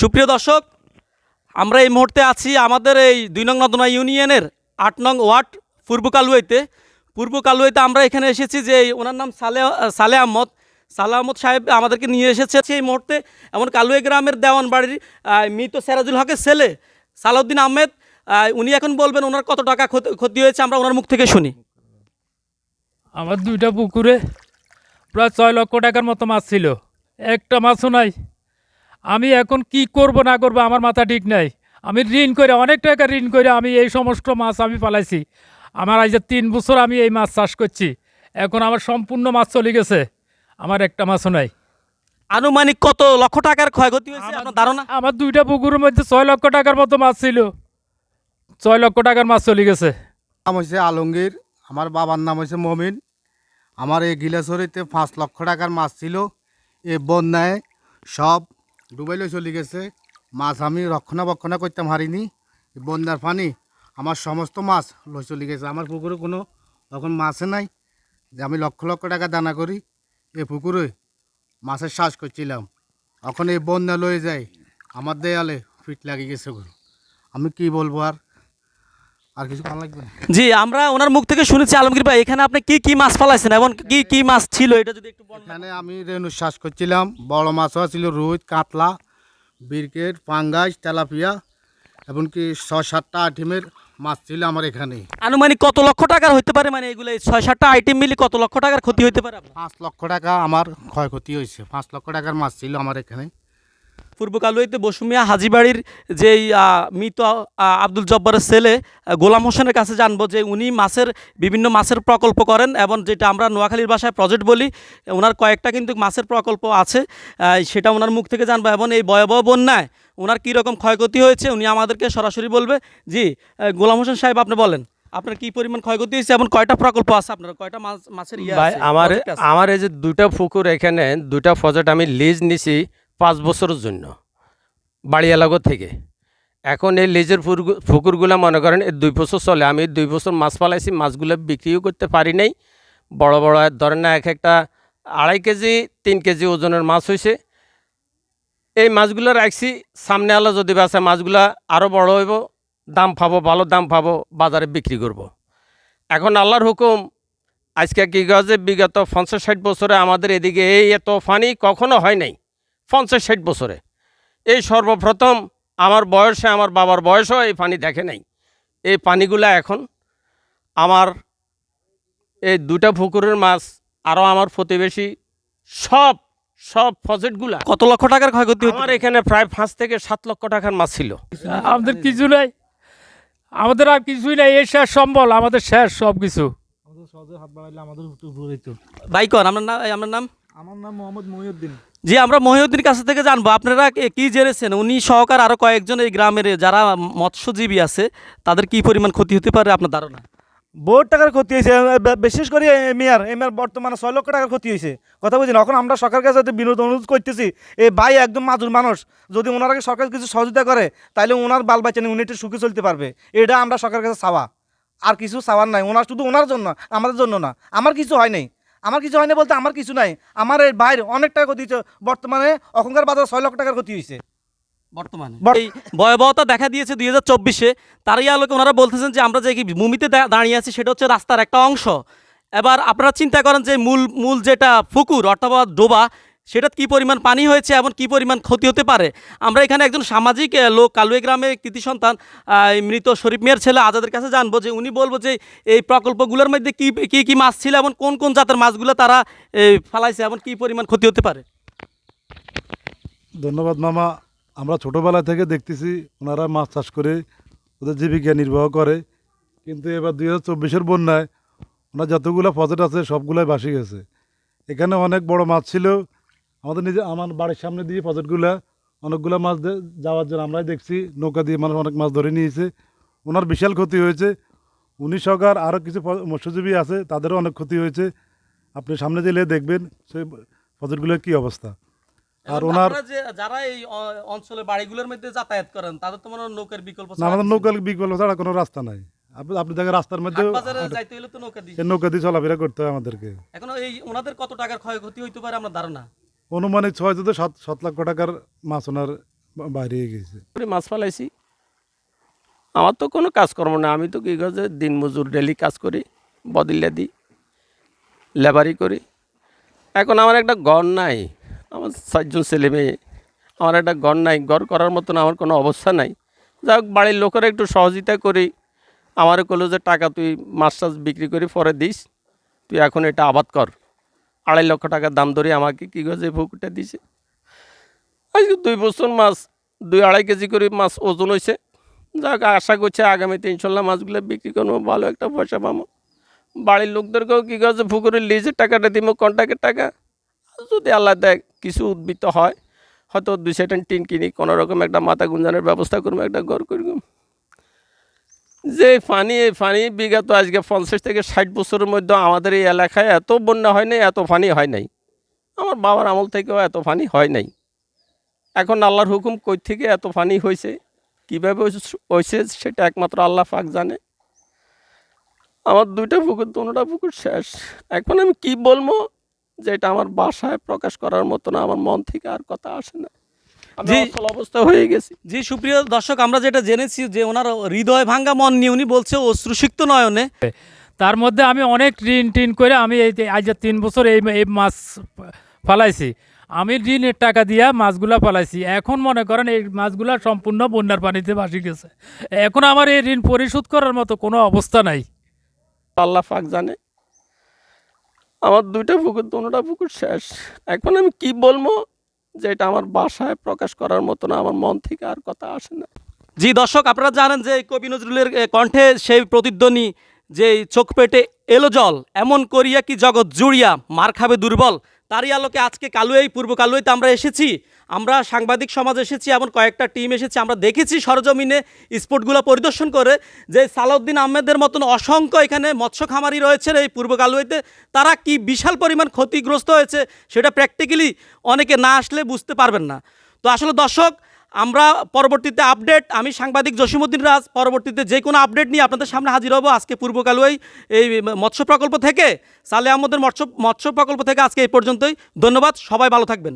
সুপ্রিয় দর্শক, আমরা এই মুহূর্তে আছি আমাদের এই দুই নং নদনা ইউনিয়নের আট নং ওয়ার্ড পূর্ব কালুয়াইতে। পূর্ব কালুয়াইতে আমরা এখানে এসেছি যে ওনার নাম সালে সালে আহমদ। সালে আহমদ সাহেব আমাদেরকে নিয়ে এসেছে এই মুহূর্তে। এমন কালুয়াই গ্রামের দেওয়ান বাড়ির মৃত সেরাজুল হকের ছেলে সালাউদ্দিন আহমেদ উনি এখন বলবেন ওনার কত টাকা ক্ষতি হয়েছে আমরা ওনার মুখ থেকে শুনি। আমার দুইটা পুকুরে প্রায় ছয় লক্ষ টাকার মতো মাছ ছিল। একটা মাছও নাই। আমি এখন কি করব না করব আমার মাথা ঠিক নাই। আমি ঋণ করে অনেক টাকা ঋণ করে আমি এই সমস্ত মাছ আমি পালাইছি। আমার আজ তিন বছর আমি এই মাছ চাষ করছি এখন আমার সম্পূর্ণ মাছ চলে গেছে। আমার একটা মাছও নাই। আনুমানিক কত লক্ষ টাকার ক্ষয়ক্ষতি হয়েছে আপনার ধারণা? আমার দুইটা পুকুরের মধ্যে ছয় লক্ষ টাকার মতো মাছ ছিল। ছয় লক্ষ টাকার মাছ চলে গেছে। নাম হয়েছে আলমগীর আমার বাবার নাম হয়েছে মমিন। আমার এই গিলাসরিতে পাঁচ লক্ষ টাকার মাছ ছিল। এই বন্যায় সব ডুবাইলে চলে গেছে। মাছ আমি রক্ষণাবেক্ষণা করতে হারিনি বন্যার পানি আমার সমস্ত মাছ লই চলে গেছে। আমার পুকুরে কোনো তখন মাছে নাই। যে আমি লক্ষ লক্ষ টাকা দানা করি এ পুকুরে মাছের শ্বাস করছিলাম। এখন এই বন্যা লয়ে যায়। আমার দেয়ালে ফিট লাগিয়ে গেছে আমি কি বলব আর? আর কিছু লাগবে? জি আমরা ওনার মুখ থেকে শুনেছি আলমগীর ভাই এখানে আপনি কি কি মাছ ফালাইছেন এবং কি কি মাছ ছিল এটা যদি একটু এখানে আমি রেণু শ্বাস করছিলাম বড় মাছও ছিল রুই কাতলা বিরকেট পাঙ্গাস তেলাপিয়া এমনকি ছ সাতটা আইটেমের মাছ ছিল আমার এখানে। আনুমানিক কত লক্ষ টাকার হতে পারে? মানে এগুলো ছয় সাতটা আইটেম মিলে কত লক্ষ টাকার ক্ষতি হতে পারে পাঁচ লক্ষ টাকা আমার ক্ষয়ক্ষতি হয়েছে। পাঁচ লক্ষ টাকার মাছ ছিল আমার এখানে। পূর্ব কালুয়াইতে বসুমিয়া হাজিবাড়ির যেই মৃত আব্দুল জব্বারের ছেলে গোলাম হোসেনের কাছে জানব যে উনি মাছের বিভিন্ন মাছের প্রকল্প করেন এবং যেটা আমরা নোয়াখালীর ভাষায় প্রজেক্ট বলি ওনার কয়েকটা কিন্তু মাছের প্রকল্প আছে সেটা ওনার মুখ থেকে জানব এবং এই ভয়াবহ বন্যায় ওনার কীরকম ক্ষয়ক্ষতি হয়েছে উনি আমাদেরকে সরাসরি বলবে। জি গোলাম হোসেন সাহেব আপনি বলেন আপনার কি পরিমাণ ক্ষয়ক্ষতি হয়েছে এবং কয়টা প্রকল্প আছে আপনার কয়টা মাছ মাছের ইয়ে আমার আমার এই যে দুইটা পুকুর এখানে দুইটা প্রজেক্ট আমি লিজ নিছি পাঁচ বছরের জন্য বাড়ি এলাকা থেকে। এখন এই লিজের পুকুর- পুকুরগুলো মনে করেন এই দুই বছর চলে। আমি দুই বছর মাছ পালাইছি মাছগুলো বিক্রিও করতে পারি নাই। বড় বড়, ধরেন না, এক একটা আড়াই কেজি, তিন কেজি ওজনের মাছ হয়েছে এই মাছগুলো রাখছি, সামনে আলো যদি বাসে মাছগুলো আরও বড় হইব, দাম পাবো, ভালো দাম পাবো, বাজারে বিক্রি করব। এখন আল্লাহর হুকুম, আজকে কি গজে বিগত পঞ্চাশ ষাট বছরে আমাদের এদিকে এই এত ফানি কখনো হয় নাই। পঞ্চাশ ষাট বছরে। এই সর্বপ্রথম আমার বয়সে আমার বাবার বয়সও এই পানি দেখে নাই। এই পানিগুলা এখন আমার এই দুটা পুকুরের মাছ আরও আমার প্রতিবেশী সব সব প্রজেক্টগুলা কত লক্ষ টাকার ক্ষয়ক্ষতি আমার এখানে প্রায় পাঁচ থেকে সাত লক্ষ টাকার মাছ ছিল। আমাদের কিছু নাই। আমাদের আর কিছুই নাই। এই শেষ সম্বল আমাদের শেষ সব কিছু তো বাইকন আপনার নাম আপনার নাম? আমার নাম মোহাম্মদ মহিউদ্দিন। জি আমরা মহিউদ্দিন কাছ থেকে জানব আপনারা কে- কি জেনেছেন? উনি সহকার আরও কয়েকজন এই গ্রামের যারা মৎস্যজীবী আছে তাদের কি পরিমাণ ক্ষতি হতে পারে আপনার ধারণা? বহুত টাকার ক্ষতি হয়েছে বিশেষ করে মেয়ার এমার বর্তমানে ছয় লক্ষ টাকার ক্ষতি হয়েছে। কথা বুঝি না এখন আমরা সরকারের কাছে বিনোদ অনুরোধ করতেছি এই ভাই একদম মাজুর মানুষ যদি ওনারা সরকার কিছু সহযোগিতা করে তাহলে ওনার বাল বাচ্চা উনি একটু সুখে চলতে পারবে। এটা আমরা সরকারের কাছে চাওয়া। আর কিছু চাওয়ার নাই ওনার শুধু ওনার জন্য আমাদের জন্য না আমার কিছু হয় নাই। আমার কিছু হয়নি না বলতে আমার কিছু নাই। আমার এই বাইরে অনেক টাকা ক্ষতি হয়েছে। বর্তমানে অখনকার বাজারে ছয় লক্ষ টাকার ক্ষতি হয়েছে। বর্তমানে? বর- এই ভয়াবহতা দেখা দিয়েছে দুই হাজার চব্বিশে। তারই আলোকে ওনারা বলতেছেন যে আমরা যে কি ভূমিতে দাঁড়িয়ে আছি সেটা হচ্ছে রাস্তার একটা অংশ। এবার আপনারা চিন্তা করেন যে মূল মূল যেটা ফুকুর অর্থাৎ ডোবা সেটা কি পরিমাণ পানি হয়েছে এবং কি পরিমাণ ক্ষতি হতে পারে? আমরা এখানে একজন সামাজিক লোক, কালুয়ে গ্রামে কৃতি সন্তান মৃত শরীফ মিয়ার ছেলে আজাদের কাছে জানব যে উনি বলব যে এই প্রকল্পগুলোর মধ্যে কি কি কি মাছ ছিল এবং কোন কোন জাতের মাছগুলো তারা ফালাইছে এবং কি পরিমাণ ক্ষতি হতে পারে? ধন্যবাদ মামা। আমরা ছোটোবেলা থেকে দেখতেছি ওনারা মাছ চাষ করে ওদের জীবিকা নির্বাহ করে। কিন্তু এবার দুই হাজার চব্বিশের বন্যায় ওনার যতগুলো প্রজেক্ট আছে সবগুলোই ভাসি গেছে। এখানে অনেক বড় মাছ ছিল আমাদের নিজে আমার বাড়ির সামনে দিয়ে প্রজেক্টগুলো অনেকগুলো মাছ যাওয়ার জন্য আমরাই দেখছি নৌকা দিয়ে মানুষ অনেক মাছ ধরে নিয়েছে। ওনার বিশাল ক্ষতি হয়েছে। উনি সরকার আরও কিছু মৎস্যজীবী আছে তাদেরও অনেক ক্ষতি হয়েছে। আপনি সামনে দিলে দেখবেন সেই প্রজেক্টগুলোর কী অবস্থা। আর ওনার যে যারা এই অঞ্চলে বাড়িগুলোর মধ্যে যাতায়াত করেন তাদের তো মনে নৌকার বিকল্প আমাদের কিছু নৌকা নেই। বিকল্প ছাড়া কোনো রাস্তা নাই। আপনি দেখেন রাস্তার মধ্যে যাইতে হলে তো নৌকা দিয়ে। নৌকা দিয়ে চলাফেরা করতে হয় আমাদেরকে। এখন এই ওনাদের কত টাকার ক্ষয়ক্ষতি হইতে পারে আমরা ধারণা? অনুমানিক ছয় থেকে সাত সাত লক্ষ টাকার মাছ ওনার বাইরে গেছে। মাছ ফালাইছি। আমার তো কোনো কাজকর্ম না আমি তো কি কাজে দিন মজুর ডেলি কাজ করি বদিল্লা দিই, লেবারি করি। এখন আমার একটা ঘর নাই। আমার চারজন ছেলে মেয়ে। আমার একটা ঘর নাই। ঘর করার মতন আমার কোনো অবস্থা নাই। যাই হোক, বাড়ির লোকেরা একটু সহযোগিতা করি। আমার কলো যে, টাকা তুই মাছ টাছ বিক্রি করে পরে দিস। তুই এখন এটা আবাদ কর। আড়াই লক্ষ টাকার দাম ধরে আমাকে কী গেছে পুকুরটা দিছে? আজকে দুই বছর মাছ, দুই আড়াই কেজি করে মাছ ওজন হয়েছে যাক, আশা করছে আগামীতে ইনশাল্লাহ মাছগুলো বিক্রি করব, ভালো একটা পয়সা পাবো। বাড়ির লোকদেরকেও কী করছে পুকুরের লিজের টাকাটা দিব, কন্ট্রাক্টের টাকা? যদি আল্লাহ দেয় কিছু উদ্বৃত্ত হয়, হয়তো দুই সেটেন টিন কিনি কোনো রকম একটা মাথা গুঞ্জানের ব্যবস্থা করব, একটা ঘর করব। যে ফানি ফানি বিগত আজকে পঞ্চাশ থেকে ষাট বছরের মধ্যে আমাদের এই এলাকায় এত বন্যা হয় নাই, এত ফানি হয় নাই। আমার বাবার আমল থেকেও এত ফানি হয় নাই। এখন আল্লাহর হুকুম কই থেকে এত ফানি হয়েছে কীভাবে হয়েছে- সেটা একমাত্র আল্লাহ পাক জানে। আমার দুইটা পুকুর, দুটা পুকুর শেষ। এখন আমি কি বলব? যেটা আমার বাসায় প্রকাশ করার মতো না, আমার মন থেকে আর কথা আসে না। অবস্থা হয়ে গেছি। জি সুপ্রিয় দর্শক আমরা যেটা জেনেছি যে ওনার হৃদয় ভাঙ্গা মন নিয়ে উনি বলছে অশ্রুসিক্ত নয়নে। তার মধ্যে আমি অনেক ঋণ টিন করে আমি এই যে- আজ তিন বছর এই এই মাছ ফালাইছি। আমি ঋণের টাকা দিয়া মাছগুলা ফালাইছি। এখন মনে করেন এই মাছগুলা সম্পূর্ণ বন্যার পানিতে ভাসি গেছে। এখন আমার এই ঋণ পরিশোধ করার মতো কোনো অবস্থা নাই। আল্লাহ পাক জানে। আমার দুইটা পুকুর দুটা পুকুর শেষ। এখন আমি কি বলব? যেটা আমার বাসায় প্রকাশ করার মতো না, আমার মন থেকে আর কথা আসে না। জি, দর্শক, আপনারা জানেন যে কবি নজরুলের কণ্ঠে সেই প্রতিধ্বনি যে চোখ পেটে এলো জল, এমন করিয়া কি জগৎ জুড়িয়া মার খাবে দুর্বল। তারই আলোকে আজকে কালুয়াই, পূর্ব কালুয়াইতে আমরা এসেছি। আমরা সাংবাদিক সমাজ এসেছি, এমন কয়েকটা টিম এসেছি, আমরা দেখেছি সরজমিনে স্পোর্টগুলো পরিদর্শন করে যে সালাউদ্দিন আহমেদের মতন অসংখ্য এখানে মৎস্য খামারি রয়েছে এই পূর্ব কালুয়াইতে তারা কি বিশাল পরিমাণ ক্ষতিগ্রস্ত হয়েছে, সেটা প্র্যাকটিক্যালি অনেকে না আসলে বুঝতে পারবেন না। তো আসলে দর্শক আমরা পরবর্তীতে আপডেট আমি সাংবাদিক জসিমুদ্দিন রাজ, পরবর্তীতে যে কোনো আপডেট নিয়ে আপনাদের সামনে হাজির হব আজকে পূর্বকাল ওই এই মৎস্য প্রকল্প থেকে। সালে আমাদের মৎস্য মৎস্য প্রকল্প থেকে আজকে এই পর্যন্তই। ধন্যবাদ, সবাই ভালো থাকবেন।